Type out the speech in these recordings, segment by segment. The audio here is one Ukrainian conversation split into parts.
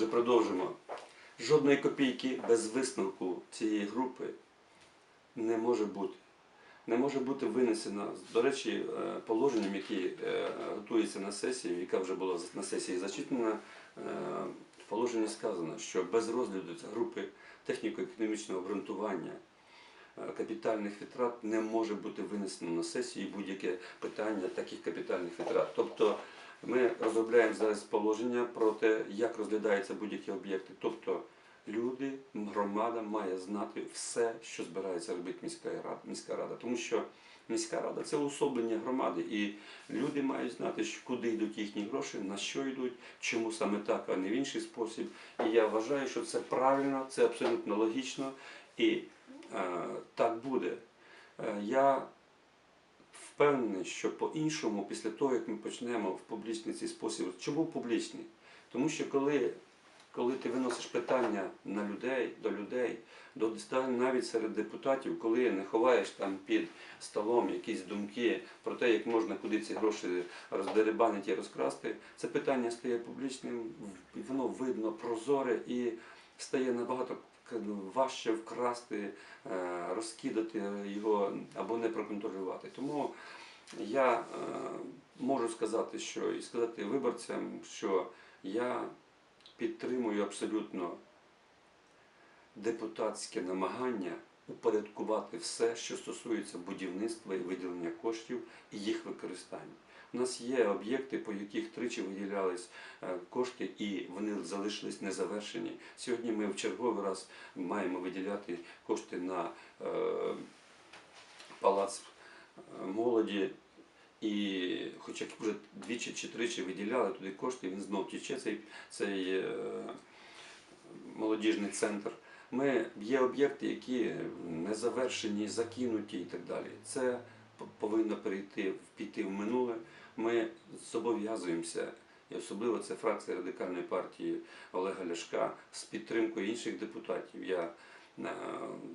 Отже, продовжимо. Жодної копійки без висновку цієї групи не може бути. Не може бути винесено, до речі, е, положенням, які е, готуються на сесії, яка вже була на сесії зачитана, е, в положенні сказано, що без розгляду групи техніко-економічного обґрунтування е, капітальних витрат не може бути винесено на сесії будь-яке питання таких капітальних витрат. Тобто ми розробляємо зараз положення про те, як розглядаються будь-які об'єкти. Тобто люди, громада має знати все, що збирається робити міська рада. Тому що міська рада це уособлення громади, і люди мають знати, куди йдуть їхні гроші, на що йдуть, чому саме так, а не в інший спосіб. І я вважаю, що це правильно, це абсолютно логічно, і е, так буде. Е, я впевнений, що по-іншому, після того, як ми почнемо в публічний цей спосіб, чому публічний? Тому що коли, коли ти виносиш питання на людей, до людей, до навіть серед депутатів, коли не ховаєш там під столом якісь думки про те, як можна куди ці гроші роздерибанити і розкрасти, це питання стає публічним, воно видно, прозоре і стає набагато важче вкрасти, е, розкидати його або не проконтролювати. Тому я е, можу сказати, що і сказати виборцям, що я підтримую абсолютно депутатське намагання упорядкувати все, що стосується будівництва і виділення коштів і їх використання. У нас є об'єкти, по яких тричі виділялись е, кошти, і вони залишились незавершені. Сьогодні ми в черговий раз маємо виділяти кошти на е, палац е, молоді. І хоча вже двічі чи тричі виділяли туди кошти, він знов тіче цей, цей молодіжний центр. Ми є об'єкти, які не завершені, закинуті і так далі. Це повинно перейти піти в минуле. Ми зобов'язуємося, і особливо це фракція радикальної партії Олега Ляшка з підтримкою інших депутатів. Я е,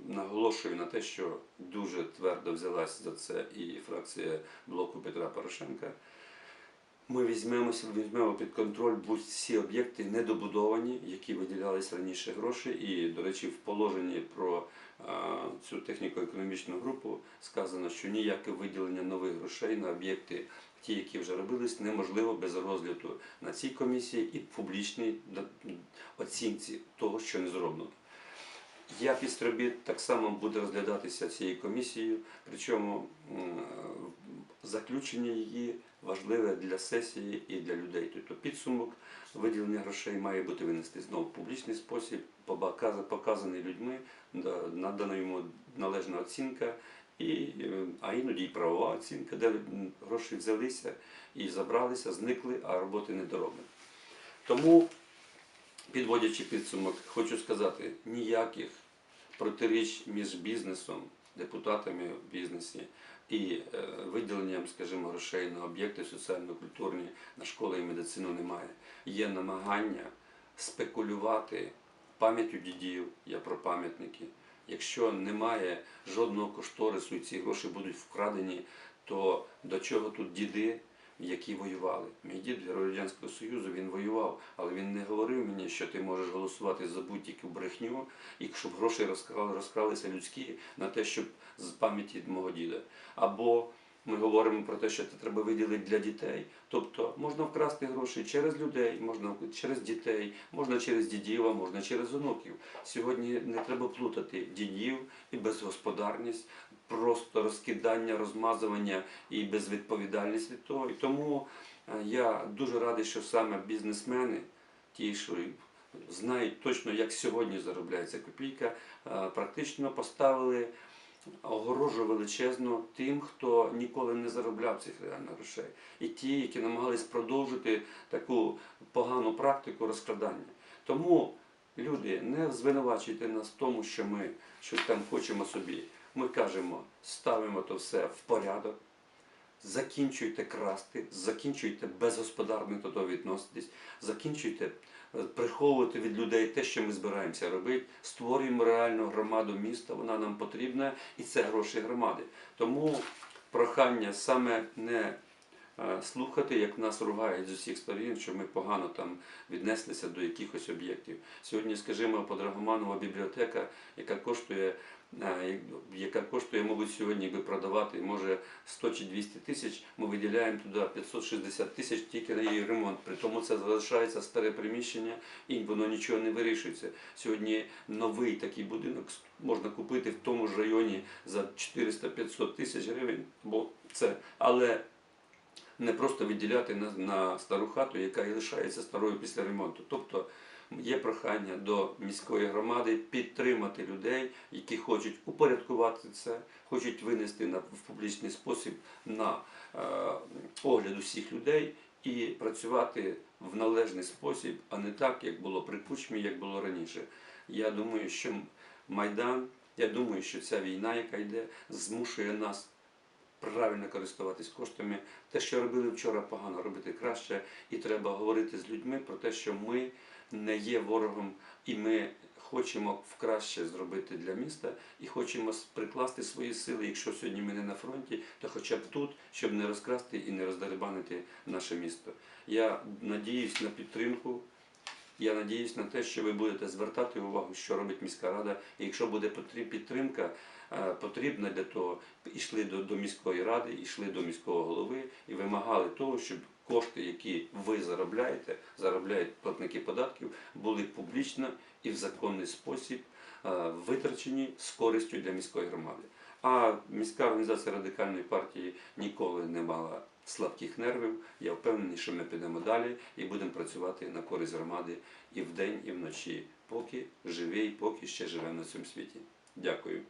наголошую на те, що дуже твердо взялась за це і фракція блоку Петра Порошенка. Ми візьмемося, візьмемо під контроль будь-всі об'єкти недобудовані, які виділялись раніше гроші. І, до речі, в положенні про а, цю техніко-економічну групу сказано, що ніяке виділення нових грошей на об'єкти, ті, які вже робились, неможливо без розгляду на цій комісії і публічній оцінці того, що не зроблено. Якість робіт так само буде розглядатися цією комісією, причому заключення її важливе для сесії і для людей. Тобто підсумок виділення грошей має бути винести знову в публічний спосіб, показаний людьми, надана йому належна оцінка, е, а іноді й правова оцінка, де гроші взялися і забралися, зникли, а роботи не дороблені. Тому Підводячи підсумок, хочу сказати, ніяких протиріч між бізнесом, депутатами в бізнесі і е, виділенням, скажімо, грошей на об'єкти соціально-культурні, на школи і медицину немає. Є намагання спекулювати пам'яттю дідів, я про пам'ятники. Якщо немає жодного кошторису і ці гроші будуть вкрадені, то до чого тут діди, які воювали? Мій дід Герой Радянського Союзу він воював, але він не говорив мені, що ти можеш голосувати за будь-яку брехню, і щоб гроші розкрали, розкралися людські на те, щоб з пам'яті мого діда. Або ми говоримо про те, що це треба виділити для дітей. Тобто можна вкрасти гроші через людей, можна через дітей, можна через дідів, а можна через онуків. Сьогодні не треба плутати дідів і безгосподарність, просто розкидання, розмазування і безвідповідальність від того. І тому е, я дуже радий, що саме бізнесмени, ті, що знають точно, як сьогодні заробляється копійка, е, практично поставили огорожу величезну тим, хто ніколи не заробляв цих реальних грошей. І ті, які намагались продовжити таку погану практику розкрадання. Тому, люди, не звинувачуйте нас в тому, що ми щось там хочемо собі. Ми кажемо, ставимо то все в порядок, закінчуйте красти, закінчуйте безгосподарно до того відноситись, закінчуйте е, приховувати від людей те, що ми збираємося робити, створюємо реальну громаду міста, вона нам потрібна, і це гроші громади. Тому прохання саме не слухати, як нас ругають з усіх сторін, що ми погано там віднеслися до якихось об'єктів. Сьогодні, скажімо, Подрагоманова бібліотека, яка коштує, е, яка коштує, мабуть, сьогодні би продавати, може 100 чи 200 тисяч, ми виділяємо туди 560 тисяч тільки на її ремонт. При тому це залишається старе приміщення і воно нічого не вирішується. Сьогодні новий такий будинок можна купити в тому ж районі за 400-500 тисяч гривень, бо це, але не просто виділяти на, на стару хату, яка і лишається старою після ремонту. Тобто є прохання до міської громади підтримати людей, які хочуть упорядкувати це, хочуть винести на, в публічний спосіб на е, огляд усіх людей і працювати в належний спосіб, а не так, як було при кучмі, як було раніше. Я думаю, що Майдан, я думаю, що ця війна, яка йде, змушує нас правильно користуватись коштами. Те, що робили вчора, погано робити краще, і треба говорити з людьми про те, що ми не є ворогом, і ми хочемо краще зробити для міста, і хочемо прикласти свої сили. Якщо сьогодні ми не на фронті, то хоча б тут, щоб не розкрасти і не роздерибанити наше місто. Я надіюсь на підтримку. Я надіюсь на те, що ви будете звертати увагу, що робить міська рада. І якщо буде підтримка е, потрібна для того, йшли до, до міської ради, йшли до міського голови і вимагали того, щоб кошти, які ви заробляєте, заробляють платники податків, були публічно і в законний спосіб е, витрачені з користю для міської громади. А міська організація радикальної партії ніколи не мала слабких нервів. Я впевнений, що ми підемо далі і будемо працювати на користь громади і вдень, і вночі, поки живий, поки ще живе на цьому світі. Дякую.